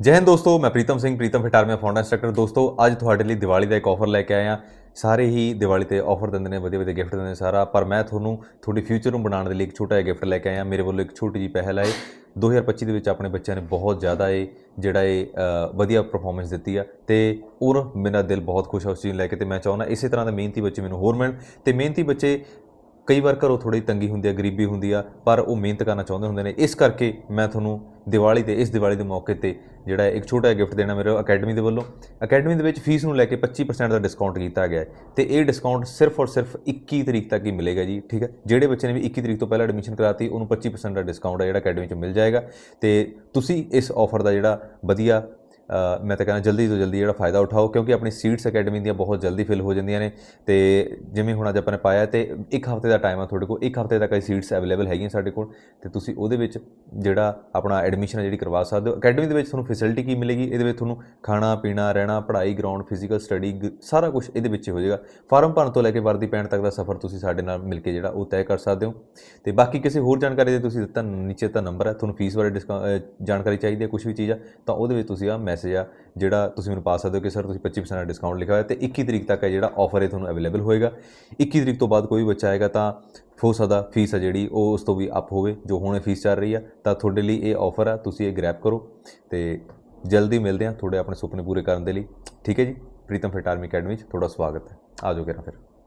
ਜੈ ਹਿੰਦ ਦੋਸਤੋ, ਮੈਂ ਪ੍ਰੀਤਮ ਸਿੰਘ, ਪ੍ਰੀਤਮ ਫਿਟਾਰਮੀਆ ਫਾਊਂਡਰ ਇੰਸਟ੍ਰਕਟਰ। ਦੋਸਤੋ, ਅੱਜ ਤੁਹਾਡੇ ਲਈ ਦੀਵਾਲੀ ਦਾ ਇੱਕ ਆਫਰ ਲੈ ਕੇ ਆਇਆ ਸਾਰੇ ਹੀ ਦੀਵਾਲੀ ਤੇ ਆਫਰ ਦਿੰਦੇ ਨੇ ਵਧੀਆ ਵਧੀਆ ਗਿਫਟ ਦਿੰਦੇ ਨੇ ਸਾਰਾ। ਪਰ ਮੈਂ ਤੁਹਾਨੂੰ, ਤੁਹਾਡੀ ਫਿਊਚਰ ਨੂੰ ਬਣਾਉਣ ਦੇ ਲਈ ਇੱਕ ਛੋਟਾ ਜਿਹਾ ਗਿਫਟ ਲੈ ਕੇ ਆਇਆ। ਮੇਰੇ ਵੱਲੋਂ ਇੱਕ ਛੋਟੀ ਜਿਹੀ ਪਹਿਲ ਹੈ 2025 ਦੇ ਵਿੱਚ ਆਪਣੇ ਬੱਚਿਆਂ ਨੇ ਬਹੁਤ ਜ਼ਿਆਦਾ ਇਹ, ਜਿਹੜਾ ਇਹ ਵਧੀਆ ਪਰਫਾਰਮੈਂਸ ਦਿੱਤੀ ਆ। ਤੇ ਔਰ ਮੇਰਾ ਦਿਲ ਬਹੁਤ ਖੁਸ਼ ਹੈ ਉਸ ਚੀਜ਼ ਨੂੰ ਲੈ ਕੇ ਤੇ ਮੈਂ ਚਾਹੁੰਦਾ, ਇਸੇ ਤਰ੍ਹਾਂ ਦੇ ਮਿਹਨਤੀ ਬੱਚੇ ਮੈਨੂੰ ਹੋਰ ਮਿਲਣ। ਤੇ ਮਿਹਨਤੀ ਬੱਚੇ, ਕਈ ਵਾਰ ਘਰੋਂ ਥੋੜੀ ਤੰਗੀ ਹੁੰਦੀ ਆ, ਗਰੀਬੀ ਹੁੰਦੀ ਆ, ਪਰ ਉਹ ਮਿਹਨਤ ਕਰਨਾ ਚਾਹੁੰਦੇ ਹੁੰਦੇ ਨੇ। ਇਸ ਕਰਕੇ ਮੈਂ ਤੁਹਾਨੂੰ ਦੀਵਾਲੀ ਤੇ, ਇਸ ਦੀਵਾਲੀ ਦੇ ਮੌਕੇ ਤੇ ਜਿਹੜਾ ਇੱਕ ਛੋਟਾ ਜਿਹਾ ਗਿਫਟ ਦੇਣਾ ਮੇਰੇ ਅਕੈਡਮੀ ਦੇ ਵੱਲੋਂ। ਅਕੈਡਮੀ ਦੇ ਵਿੱਚ ਫੀਸ ਨੂੰ ਲੈ ਕੇ 25% ਦਾ ਡਿਸਕਾਊਂਟ ਕੀਤਾ ਗਿਆ ਹੈ। ਤੇ ਇਹ ਡਿਸਕਾਊਂਟ ਸਿਰਫ ਔਰ ਸਿਰਫ 21 ਤਰੀਕ ਤੱਕ ਹੀ ਮਿਲੇਗਾ ਜੀ, ਠੀਕ ਹੈ? ਜਿਹੜੇ ਬੱਚੇ ਨੇ ਵੀ 21 ਤਰੀਕ ਤੋਂ ਪਹਿਲਾਂ ਐਡਮਿਸ਼ਨ ਕਰਾਤੀ, ਉਹਨੂੰ 25% ਦਾ ਡਿਸਕਾਊਂਟ ਹੈ ਜਿਹੜਾ ਅਕੈਡਮੀ 'ਚ ਮਿਲ ਜਾਏਗਾ। ਤੇ ਤੁਸੀਂ ਇਸ ਆਫਰ ਦਾ ਜਿਹੜਾ ਵਧੀਆ ਮੈਂ ਤਾਂ ਕਹਿੰਦਾ ਜਲਦੀ ਤੋਂ ਜਲਦੀ ਜਿਹੜਾ ਫਾਇਦਾ ਉਠਾਓ, ਕਿਉਂਕਿ ਆਪਣੀ ਸੀਟਸ ਅਕੈਡਮੀ ਦੀਆਂ ਬਹੁਤ ਜਲਦੀ ਫਿਲ ਹੋ ਜਾਂਦੀਆਂ ਨੇ ਤੇ ਜਿਵੇਂ ਹੁਣ ਅੱਜ ਆਪਾਂ ਨੇ ਪਾਇਆ ਤੇ ਇੱਕ ਹਫ਼ਤੇ ਦਾ ਟਾਈਮ ਆ ਤੁਹਾਡੇ ਕੋਲ, ਇੱਕ ਹਫ਼ਤੇ ਤੱਕ ਇਹ ਸੀਟਸ ਅਵੇਲੇਬਲ ਹੈਗੀਆਂ ਸਾਡੇ ਕੋਲ ਤੇ ਤੁਸੀਂ ਉਹਦੇ ਵਿੱਚ ਜਿਹੜਾ ਆਪਣਾ ਐਡਮਿਸ਼ਨ ਜਿਹੜੀ ਕਰਵਾ ਸਕਦੇ ਹੋ। ਅਕੈਡਮੀ ਦੇ ਵਿੱਚ ਤੁਹਾਨੂੰ ਫੈਸਿਲਿਟੀ ਕੀ ਮਿਲੇਗੀ? ਇਹਦੇ ਵਿੱਚ ਤੁਹਾਨੂੰ ਖਾਣਾ, ਪੀਣਾ, ਰਹਿਣਾ, ਪੜ੍ਹਾਈ ਗਰਾਊਂਡ ਫਿਜ਼ੀਕਲ ਸਟੱਡੀ ਸਾਰਾ ਕੁਝ ਇਹਦੇ ਵਿੱਚ ਹੀ ਹੋ ਜਾਏਗਾ। ਫਾਰਮ ਭਰਨ ਤੋਂ ਲੈ ਕੇ ਵਰਦੀ ਪੈਣ ਤੱਕ ਦਾ ਸਫ਼ਰ ਤੁਸੀਂ ਸਾਡੇ ਨਾਲ ਮਿਲ ਕੇ ਜਿਹੜਾ ਉਹ ਤੈਅ ਕਰ ਸਕਦੇ ਹੋ। ਤੇ ਬਾਕੀ ਕਿਸੇ ਹੋਰ ਜਾਣਕਾਰੀ ਦੇ ਤੁਸੀਂ ਦਿੱਤਾ, ਨੀਚੇ ਤਾਂ ਨੰਬਰ ਹੈ ਤੁਹਾਨੂੰ ਫੀਸ ਬਾਰੇ ਡਿਸਕਾ- ਜਾਣਕਾਰੀ ਚਾਹੀਦੀ ਹੈ ਕੁਝ ਵੀ ਚੀਜ਼ ਆ, ਤਾਂ ਉਹਦੇ ਵਿੱਚ ਤੁਸੀਂ ਆ ਮੈਸੇਜ ਆ, ਜਿਹੜਾ ਤੁਸੀਂ ਮੈਨੂੰ ਪਾ ਸਕਦੇ ਹੋ ਕਿ ਸਰ ਤੁਸੀਂ 25% ਦਾ ਡਿਸਕਾਊਂਟ ਲਿਖਿਆ ਹੋਇਆ ਤੇ 21 ਤਰੀਕ ਤੱਕ ਹੈ ਜਿਹੜਾ ਆਫਰ ਇਹ ਤੁਹਾਨੂੰ ਅਵੇਲੇਬਲ ਹੋਏਗਾ। 21 ਤਰੀਕ ਤੋਂ ਬਾਅਦ ਕੋਈ ਬੱਚਾ ਆਏਗਾ ਤਾਂ ਹੋ ਸਕਦਾ ਫੀਸ ਆ ਜਿਹੜੀ ਉਹ ਉਸ ਤੋਂ ਵੀ ਅਪ ਹੋਵੇ, ਜੋ ਹੁਣ ਫੀਸ ਚੱਲ ਰਹੀ ਆ, ਤਾਂ ਤੁਹਾਡੇ ਲਈ ਇਹ ਆਫਰ ਆ, ਤੁਸੀਂ ਇਹ ਗ੍ਰੈਬ ਕਰੋ ਤੇ ਜਲਦੀ ਮਿਲਦੇ ਆ ਤੁਹਾਡੇ ਆਪਣੇ ਸੁਪਨੇ ਪੂਰੇ ਕਰਨ ਦੇ ਲਈ। ਠੀਕ ਹੈ ਜੀ? ਪ੍ਰੀਤਮ ਫਿਟ ਆਰਮੀ ਅਕੈਡਮੀ 'ਚ ਤੁਹਾਡਾ ਸਵਾਗਤ ਹੈ। ਆ ਜਾਓ ਫਿਰ।